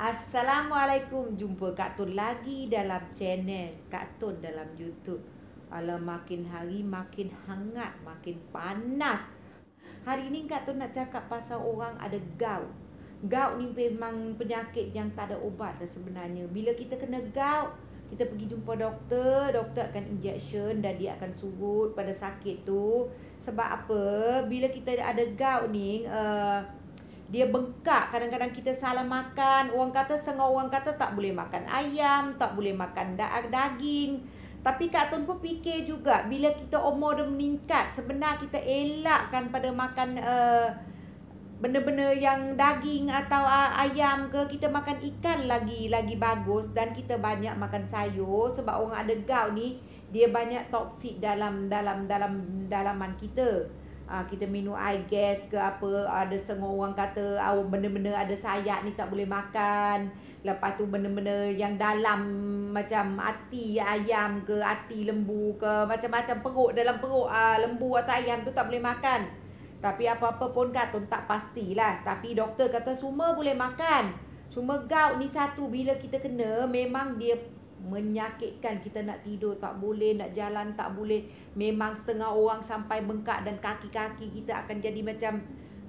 Assalamualaikum. Jumpa Kak Tun lagi dalam channel Kak Tun dalam YouTube. Alah makin hari makin hangat Makin panas. Hari ni Kak Tun nak cakap pasal orang ada gout. Gout ni memang penyakit yang tak ada obat dah sebenarnya. Bila kita kena gout kita pergi jumpa doktor, doktor akan injection dan dia akan surut pada sakit tu. Sebab apa? Bila kita ada gout ni, uh, dia bengkak kadang-kadang kita salah makan. Orang kata setengah orang kata tak boleh makan ayam tak boleh makan daging. Tapi Kak Tun pun fikir juga bila kita umur dah meningkat sebenar kita elakkan pada makan uh, benda-benda yang daging atau uh, ayam ke kita makan ikan lagi lagi bagus dan kita banyak makan sayur. Sebab orang ada gout ni dia banyak toksik dalam dalam dalam dalaman kita uh, kita minum air gas ke apa ada setengah orang kata uh, benda-benda ada sayat ni tak boleh makan. Lepas tu benda-benda yang dalam macam hati ayam ke hati lembu ke macam-macam perut dalam perut uh, lembu atau ayam tu tak boleh makan. Tapi apa-apa pun kata tak pastilah. Tapi doktor kata semua boleh makan. Cuma gout ni satu bila kita kena memang dia menyakitkan kita nak tidur tak boleh nak jalan tak boleh. Memang setengah orang sampai bengkak dan kaki-kaki kita akan jadi macam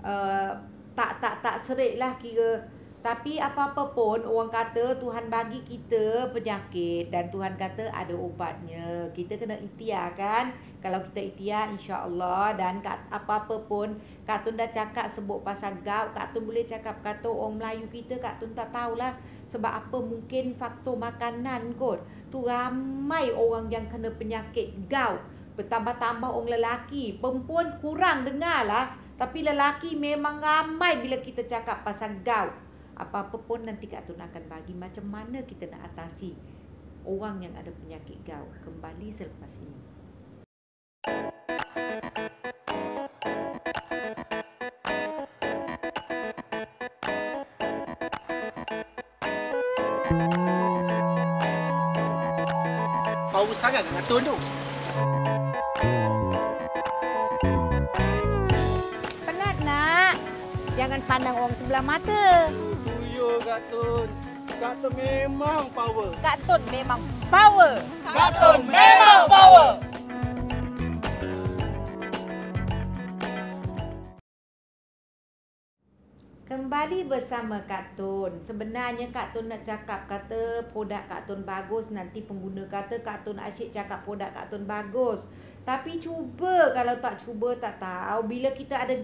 uh, tak tak tak serik lah kira tapi apa-apa pun orang kata Tuhan bagi kita penyakit dan Tuhan kata ada ubatnya. Kita kena ikhtiar kan? Kalau kita ikhtiar insya-Allah dan apa-apa pun Kak Tun dah cakap sebut pasal gout, Kak Tun boleh cakap kata orang Melayu kita Kak Tun tak tahulah sebab apa mungkin faktor makanan kot. Tu ramai orang yang kena penyakit gout. Bertambah-tambah orang lelaki, perempuan kurang dengar lah. Tapi lelaki memang ramai bila kita cakap pasal gout apa-apa pun nanti Kak Tun akan bagi macam mana kita nak atasi orang yang ada penyakit gout kembali selepas ini. Power sangat Kak Tun tu. Jangan pandang orang sebelah mata. Kak Tun. Kak Tun memang power. Kak Tun memang power. Kak Tun memang power. Kembali bersama Kak Tun. Sebenarnya Kak Tun nak cakap kata produk Kak Tun bagus. Nanti pengguna kata Kak Tun asyik cakap produk Kak Tun bagus. Tapi cuba kalau tak cuba tak tahu. Bila kita ada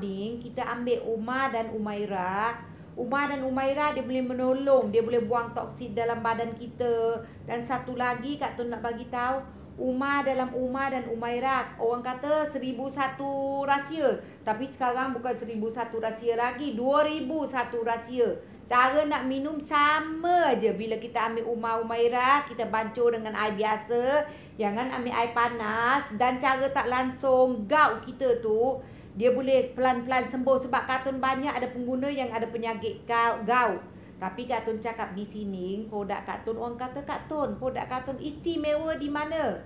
ni, kita ambil Umar dan Umairah. Umar dan Umaira dia boleh menolong, dia boleh buang toksik dalam badan kita. Dan satu lagi Kak Tun nak bagi tahu, Umar dalam Umar dan Umaira, orang kata seribu satu rahsia. Tapi sekarang bukan seribu satu rahsia lagi, dua ribu satu rahsia. Cara nak minum sama aja bila kita ambil Umar Umaira, kita bancur dengan air biasa, jangan ambil air panas dan cara tak langsung gout kita tu dia boleh pelan-pelan sembuh sebab kartun banyak ada pengguna yang ada penyakit gout. Tapi kartun cakap di sini produk kartun orang kata kartun, produk kartun istimewa di mana?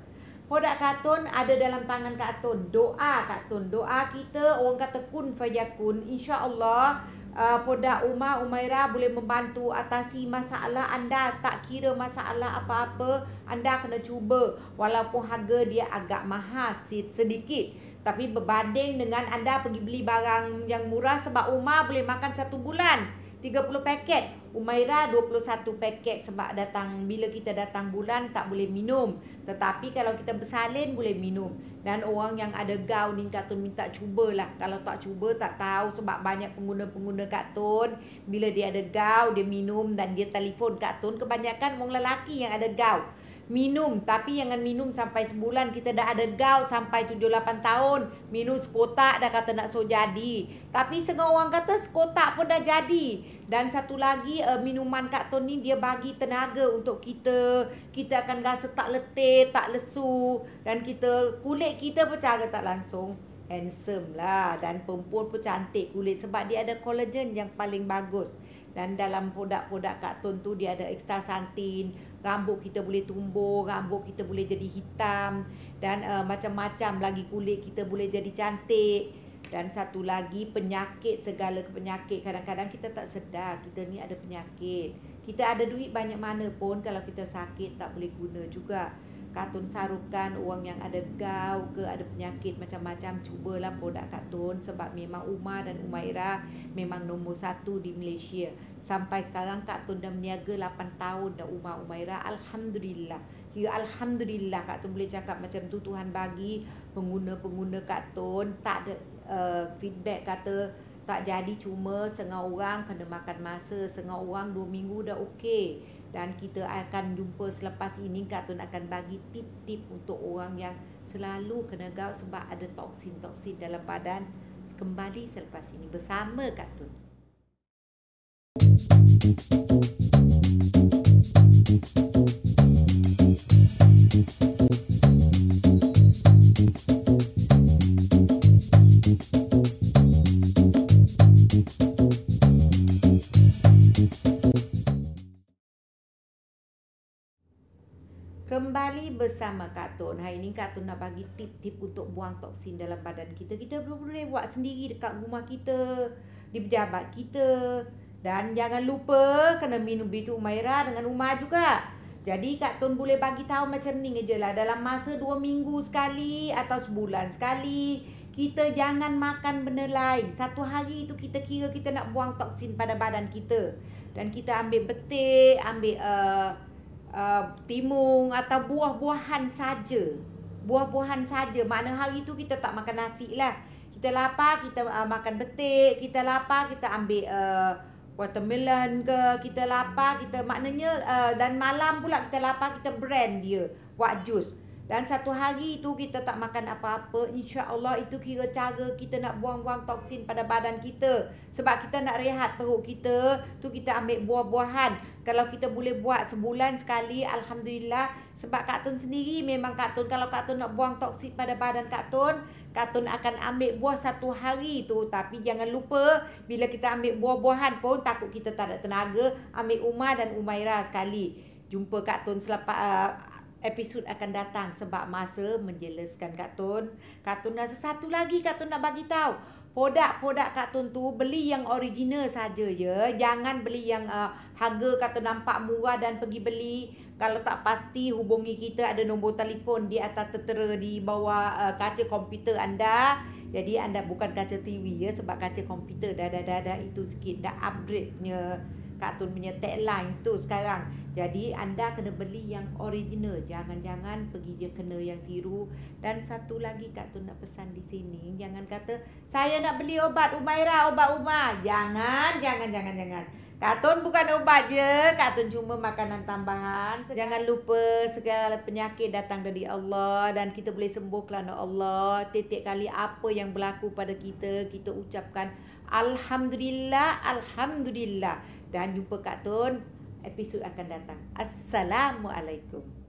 Produk kartun ada dalam tangan kartun. Doa kartun, doa kita orang kata kun fayakun. Insya-Allah uh, produk Umar Umaira boleh membantu atasi masalah. Anda tak kira masalah apa-apa anda kena cuba. Walaupun harga dia agak mahal sedikit. Tapi berbanding dengan anda pergi beli barang yang murah sebab Umar boleh makan satu bulan 30 paket. Umaira 21 paket sebab datang bila kita datang bulan tak boleh minum. Tetapi kalau kita bersalin boleh minum dan orang yang ada gaun ni katun minta cubalah kalau tak cuba tak tahu. Sebab banyak pengguna-pengguna katun bila dia ada gaun dia minum dan dia telefon katun kebanyakan orang lelaki yang ada gaun minum. Tapi jangan minum sampai sebulan. Kita dah ada gout sampai 7 8 tahun. Minum sekotak dah kata nak so jadi. Tapi setengah orang kata sekotak pun dah jadi. Dan satu lagi uh, minuman karton ni dia bagi tenaga untuk kita. Kita akan rasa tak letih tak lesu. Dan kita kulit kita pun cara tak langsung. Handsome lah. Dan perempuan pun cantik kulit sebab dia ada collagen yang paling bagus. Dan dalam produk-produk kartun tu dia ada ekstra santin rambut kita boleh tumbuh rambut kita boleh jadi hitam dan uh, macam-macam lagi kulit kita boleh jadi cantik Dan satu lagi penyakit segala penyakit kadang-kadang kita tak sedar kita ni ada penyakit. Kita ada duit banyak mana pun kalau kita sakit tak boleh guna juga. Katun sarukan orang yang ada gau ke ada penyakit macam-macam cubalah produk Katun sebab memang Umar dan Umaira memang nombor satu di Malaysia. Sampai sekarang Katun dah meniaga 8 tahun dah Umar Umaira. Alhamdulillah. Kira Alhamdulillah Katun boleh cakap macam tu Tuhan bagi pengguna-pengguna Katun tak ada uh, feedback kata tak jadi cuma setengah orang kena makan masa setengah orang dua minggu dah okey dan kita akan jumpa selepas ini Katun akan bagi tip-tip untuk orang yang selalu kena gout sebab ada toksin-toksin dalam badan kembali selepas ini bersama Katun. Kembali bersama Kak Tun. Hari ini Kak Tun nak bagi tip-tip untuk buang toksin dalam badan kita. Kita boleh buat sendiri dekat rumah kita, di pejabat kita. Dan jangan lupa kena minum bitu Umaira dengan Umar juga. Jadi Kak Tun boleh bagi tahu macam ni je lah. Dalam masa dua minggu sekali atau sebulan sekali, kita jangan makan benda lain. Satu hari itu kita kira kita nak buang toksin pada badan kita. Dan kita ambil betik, ambil... Uh, uh, timung atau buah-buahan saja. Buah-buahan saja. Makna hari tu kita tak makan nasi lah. Kita lapar, kita uh, makan betik. Kita lapar, kita ambil uh, watermelon ke. Kita lapar, kita maknanya uh, dan malam pula kita lapar, kita brand dia. Buat jus. Dan satu hari itu kita tak makan apa-apa Insya Allah itu kira cara kita nak buang-buang toksin pada badan kita. Sebab kita nak rehat perut kita tu kita ambil buah-buahan. Kalau kita boleh buat sebulan sekali Alhamdulillah. Sebab Kak Tun sendiri memang Kak Tun Kalau Kak Tun nak buang toksin pada badan Kak Tun Kak Tun akan ambil buah satu hari tu. Tapi jangan lupa Bila kita ambil buah-buahan pun Takut kita tak ada tenaga Ambil Umar dan Umaira sekali. Jumpa Kak Tun selepas uh, episod akan datang sebab masa menjelaskan kartun. Kartun rasa satu lagi kartun nak bagi tahu. Produk-produk kartun tu beli yang original saja ya. Jangan beli yang uh, harga kata nampak murah dan pergi beli. Kalau tak pasti hubungi kita ada nombor telefon di atas tertera di bawah uh, kaca komputer anda. Jadi anda bukan kaca TV ya sebab kaca komputer dah dah dah, dah itu sikit dah upgrade punya kartun punya tagline tu sekarang. Jadi anda kena beli yang original. Jangan-jangan pergi dia kena yang tiru. Dan satu lagi kartun nak pesan di sini. Jangan kata, saya nak beli obat Umaira, obat Umar. Jangan, jangan, jangan, jangan. Kartun bukan obat je. Kartun cuma makanan tambahan. Jangan lupa segala penyakit datang dari Allah. Dan kita boleh sembuh kerana Allah. Titik kali apa yang berlaku pada kita. Kita ucapkan Alhamdulillah, Alhamdulillah. Dan jumpa Kak Tun episod akan datang. Assalamualaikum.